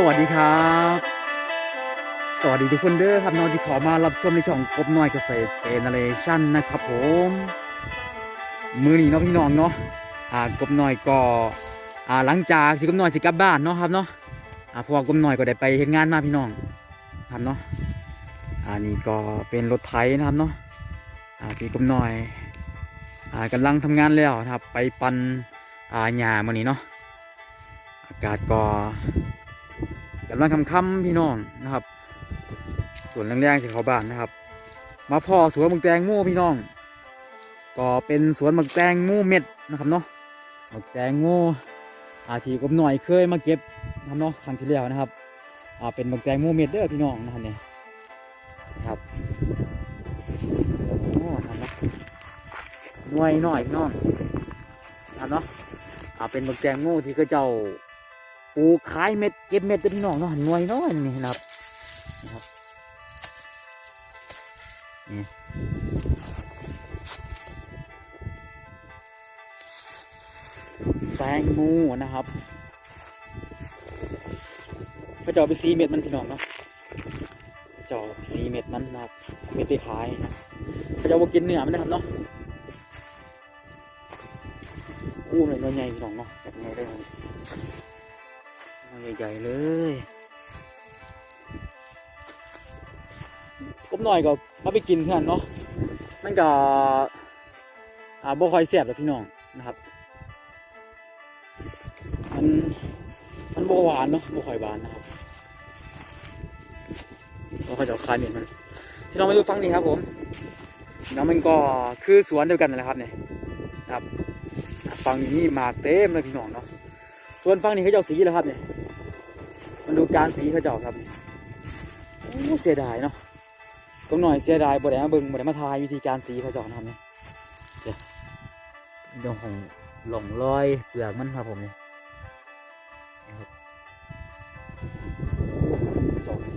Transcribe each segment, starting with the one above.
สวัสดีครับ สวัสดีทุกคนเด้อครับน้องที่ขอมารับชมในช่องกบน้อยเกษตรเจเนเรชั่นนะครับผม มือนี้เนาะพี่น้องเนาะอ่ากบน้อยก็อ่าหลังจากที่กบน้อยสิกลับบ้านเนาะครับเนาะอ่าเพราะว่ากบน้อยก็ได้ไปเฮ็ดงานมาพี่น้องครับเนาะอันนี้ก็เป็นรถไถนะครับเนาะอ่าที่กบน้อยอ่ากำลังทำงานแล้วนะครับไปปันอ่าหญ้ามื้อนี้เนาะอากาศก็ กำลังคำๆพี่น้องนะครับ ส่วนแรงๆที่เขาบ้านนะครับ มาพ่อสวนมักแตงโม่พี่น้อง ก็เป็นสวนมักแตงโม่เม็ดนะครับเนาะมักแตงโม่อาทีกบหน่อยเคยมาเก็บนะครับเนาะครั้งที่แล้วนะครับอ่าเป็นมักแตงโม่เม็ดเด้อพี่น้องนะครับเนี่ยครับโอ้ทำเนาะหน่วยหน่อยพี่น้องทำเนาะอ่าเป็นบักแตงโมที่ก็เจ้า ปลูขายเม็ดเก็บเม็ดเด้อพี่น้องเนาะหน่วยน้อยนี่นะครับนะครับนี่แตงโมนะครับเขจ้าไปซีเม็ดมันพี่น้องเนาะจ้าไปซีเม็ดมันนะครับเม็ดไปขายนะเขาเจ้าบ่กินเนื้อมันนะครับเนาะอู้หน่อยนอยใหญ่พี่น้องเนาะแบบนี้ได้ไหมน้อย ใหญ่ๆเลยกบหน่อยก็มาไปกินเพื่อนเนาะมันก็อ่าบ่ค่อยแซ่บหรอกพี่น้องนะครับ มันมันบ่หวานเนาะบ่ค่อยหวานนะครับเราค่อยจะเอาคายเม็ดมันพี่น้องมาดูฟังนี่ครับผมแล้วมันก็คือสวนเดียวกันนั่นแหละครับเนี่ยครับฝั่งนี้มากเต็มเลยพี่น้องเนาะส่วนฝั่งนี้เขาเจ้าสีแล้วครับเนี่ย มันดูการสีเขาเจ้าครับโอ้เสียดายเนาะตรงหน่อยเสียดายบ่ได้มาเบิ่งบ่ได้มาทายวิธีการสีเขาเจ้านะครับเนี่ยเดี๋ยวเดี๋ยวของหลงรอยเปลือกมันครับผมเนี่ยนะครับโอ้เจ้าสี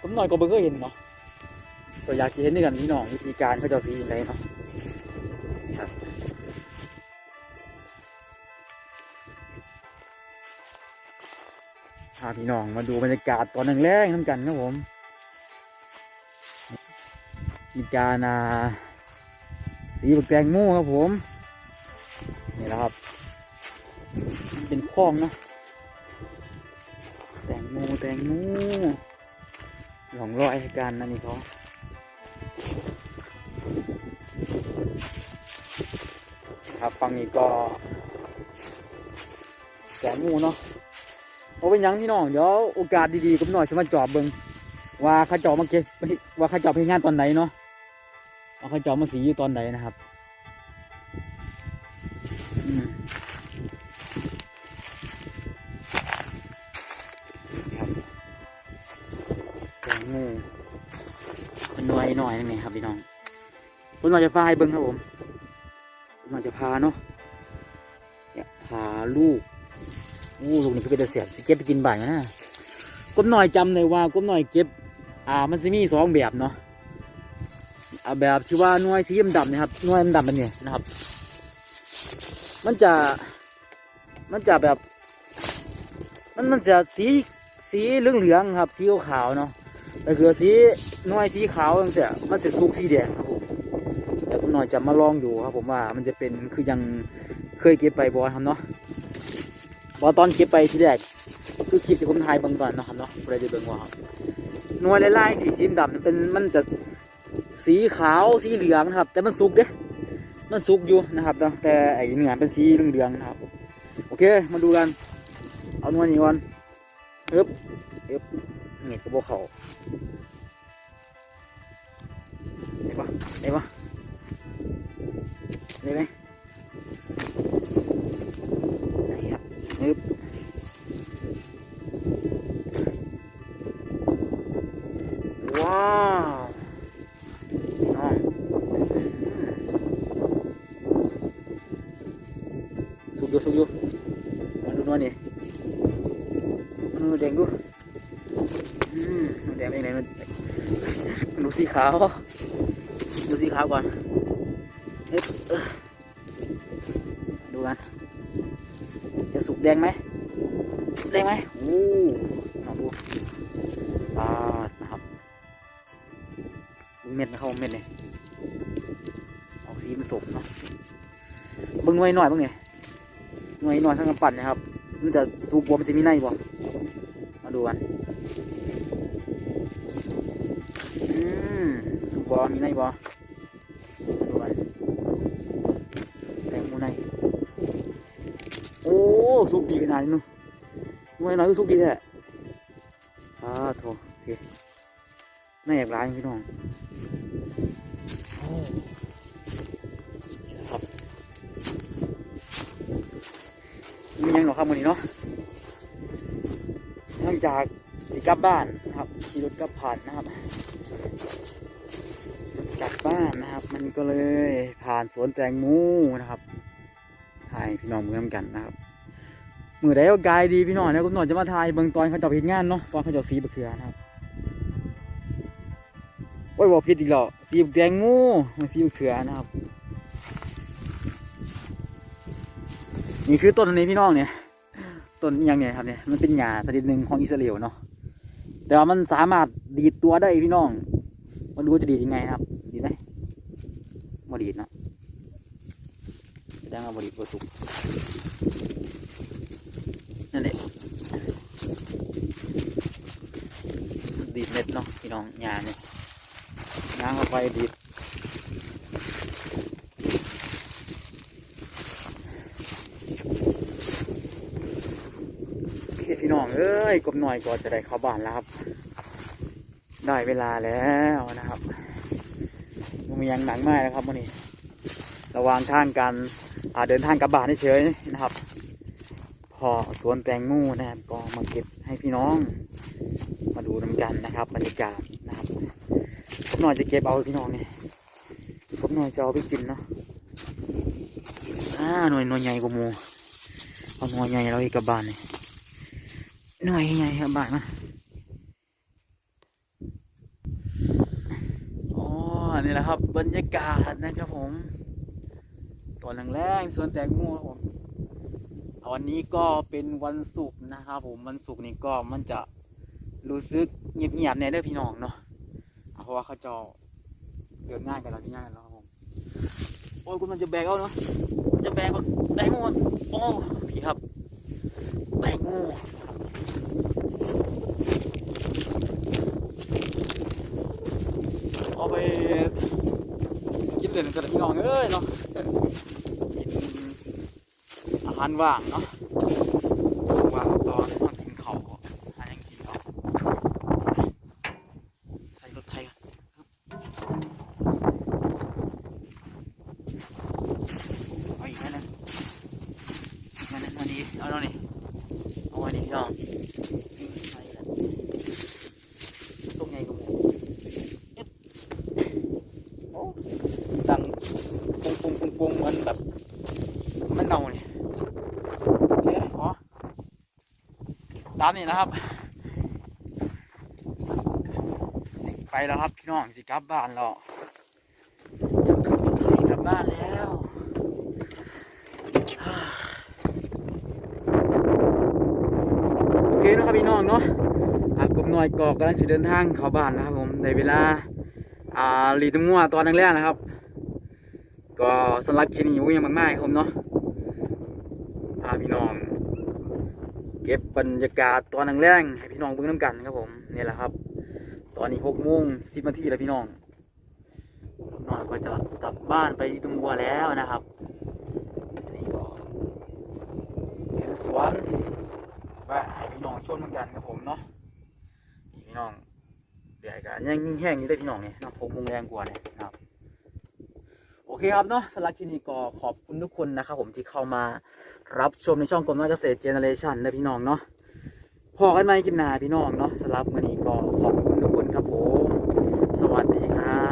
ผมหน่อยก็เบิ่งก็เห็นเนาะก็อยากจะเห็นด้วยกันพี่น้องวิธีการเขาจ้าสีอย่างไรเนาะาพี่น้องมาดูบรรยากาศตอนแรกๆน้ำกันครับผมมีการอ่าสีบักแตงโม่ครับผม นี่แหละครับ เป็นคลองนะ แตงโมแตงโมหลงรอยกันอันนี้เขาครับฝั่งนี้ก็แสนงูเนาะ โอ้เป็นยังพี่น้องเดี๋ยวโอกาสดีๆผมหน่อยจะมาจอบเบิงว่าข้าจอบมาเก็บว่าข้าจอบให้งานตอนไหนเนาะว่าข้าจอบมาสีอยู่ตอนไหนนะครับอืมครับแสนงูเป็นหน่วยหน่อยนี่ครับพี่น้องผมหน่อยจะพาให้เบิงครับผมมันจะพาเนาะเนี่ยพาลูก อู้ลูกนี่คือเป็นตะเสียบสิเก็บไปกินบ่ายนะก้มหน่อยจำเลยว่าก้มหน่อยเก็บ อ่ามันจะมีสองแบบเนาะอาแบบที่ว่าหน่วยสีดำๆนะครับหน่วยดำมันเนี่ยนะครับ มันจะ มันจะแบบ มันมันจะสีสีเหลืองๆครับ สีขาวเนาะแต่คือสีหน่วยสีขาวมันจะมันจะสุกสีแดงครับผมเดียวผมหน่อยจะมาลองอยู่ครับ ผมว่ามันจะเป็นคือยังเคยเก็บไปบอทำเนาะ บอตอนเก็บไปทีแรกคือคลิปที่ผมถ่ายเบางตอนเนาะครับเนาะอะไรจะเบิ่งว่าครับหน่วยลายๆสีสีดำเป็นมันจะสีขาวสีเหลืองนะครับ แต่มันสุกเด้มันสุกอยู่นะครับเนาะแต่ไอ้เนื้อเป็นสีเหลืองๆนะครับ โอเคมาดูกัน เอาหน่วยนี้ก่อนเอ๊บเอ๊บน็ตกระบอกเขาเห็นปะเห็นปะได้ไหม ฮึบว้าวน้องสุกอยู่สุกอยู่มาดูหน่อยนี่มาดูแดงดูอืมแดงเป็นไงมันดูสีขาวดูสีขาวก่อน แดงไหมแดงไหมโอ้ลองดูปาดนะครับเม็ดนะครับเม็ดเนี่ยออกสีมันสมเนาะบิ่งหน่วยหน่อยบิ่งเนี่ยหน่วยหน่อยข้างกำปั่นนะครับ มันจะสูบบวมสิมีในบ่มาดูกันอืมสูบบวมมีในบ่ โอ้สุกดีขนาดนี้เนู้นหน่วยน้อยก็สุกดีแท้อ่าโถโอเคน่าอยากร้ายพี่น้องครับมียังหรอครับวันนี้เนาะหลังจากสิกลับบ้านนะครับขี่รถกลับผ่านนะครับกลับบ้านนะครับ มันก็เลยผ่านสวนแตงโมนะครับ พี่น้องเมืองกันนะครับมือได้ก็กายดีพี่น้องนะคุณหนอนจะมาถ่ายเบิ่งตอนเขาจับเห็นงานเนาะตอนเขาจับสีบะเขือนะครับโอ้ยบอกผิดอีกแล้วสีบแดงงูมาสีบะเขือนะครับ นี่คือต้นนี้พี่น้องเนี่ยต้นอหยังเนี่ยครับเนี่ยมันเป็นหญ้าชนิดหนึ่งของอิสราเอลเนาะแต่ว่ามันสามารถดีดตัวได้พี่น้องมาดูจะดีดยังไงนะครับดีไหมมาดีดนะ แสดงว่าบดีดบ่สุกนั่นแหละดีดเม็ดเนาะพี่น้องหญ้าเนี่ยน้ำเข้าไปดีดเคพี่น้องเอ้ยกบหน่อยก็จะได้เข้าบ้านแล้วครับ ได้เวลาแล้วนะครับมันมียังหนังมากนะครับวันนี้ ระว่างทางการอ่า เดินทางกลับบ้านเฉยนะครับ พอสวนแตงโมนะครับก็มาเก็บให้พี่น้อง มาดูนำกันนะครับบรรยากาศนะครับผมหน่อยจะเก็บเอาพี่น้องเนี่ยผมหน่อยจะเอาไปกินเนาะอ่าหน่วยหน่วยใหญ่กว่ามูเอาหน่วยใหญ่เราอีกกลับบ้านเนี่ยหน่วยใหญ่ครับบ้านมาอ๋อนี่แหละครับบรรยากาศนะครับผม ตอนแรงๆสวนแตงโมครับผมวันนี้ก็เป็นวันศุกร์นะครับผมวันศุกร์นี้ก็มันจะรู้สึกเงียบๆในเด้อพี่น้องเนาะเพราะว่าเขาจะเดินง่ายกันแล้วที่ง่ายแล้วครับผมโอ้ยคุณมันจะแบกเอาเนาะมันจะแบกแตงโมโอ้พี่ครับแตงโมเอาไปกินเล่นกันเถอะพี่น้องเอ้ยเนาะ กินอาหารว่างเนาะว่างตอนมากินเขาวหายังกินเขาวใส่รถไทยกันเอาอีกไหมนอีกไหมนะอันนี้เอาแล้วนี่เอาอันนี้พี่น้องใส่แล้วต้มไงกับหมูเอ็ดโอ้ดังปุงปุงปุงปุงเหมือนแบบมันเน่าเนี่ย โอเคขอ ตามนี่นะครับสิไปแล้วครับพี่น้องสิกลับบ้านแล้วจะขึ้นรถไถกลับบ้านแล้วโอเคนะครับพี่น้องเนาะอากบหน่อยกอกกำลังจะเดินทางเข้าบ้านแล้วครับผมในเวลาอ่าลีดงัวตอนแรกๆนะครับ ก็สำหรับคลิปนี้วิ่งมากๆครับผมเนาะพาพี่น้อง เก็บบรรยากาศตอนแรงๆให้พี่น้องเบิ่งน้ำกันครับผมนี่แหละครับ ตอนนี้หกโมงสิบนาทีแล้วพี่น้องน้อยก็จะกลับบ้านไปตุงบัวแล้วนะครับนี่ก็เป็นสวนแวะให้พี่น้องชมเหมือนกันครับผมเนาะพี่น้องเดี๋ยวกันยังยิ่งแห้งอยู่ได้พี่น้องเนี่ยนาะหกโมงแรงกว่าเนี่ยนะครับ โอเคครับเนาะสำหรับคลิปนี้ก็ขอบคุณทุกคนนะครับผมที่เข้ามารับชมในช่องกรมนาเกษตรเจเนเรชันนะพี่น้องเนาะพอกันไหมคลิปหน้าพี่น้องเนาะสำหรับมันนี้ก็ขอบคุณทุกคนครับผม สวัสดีครับ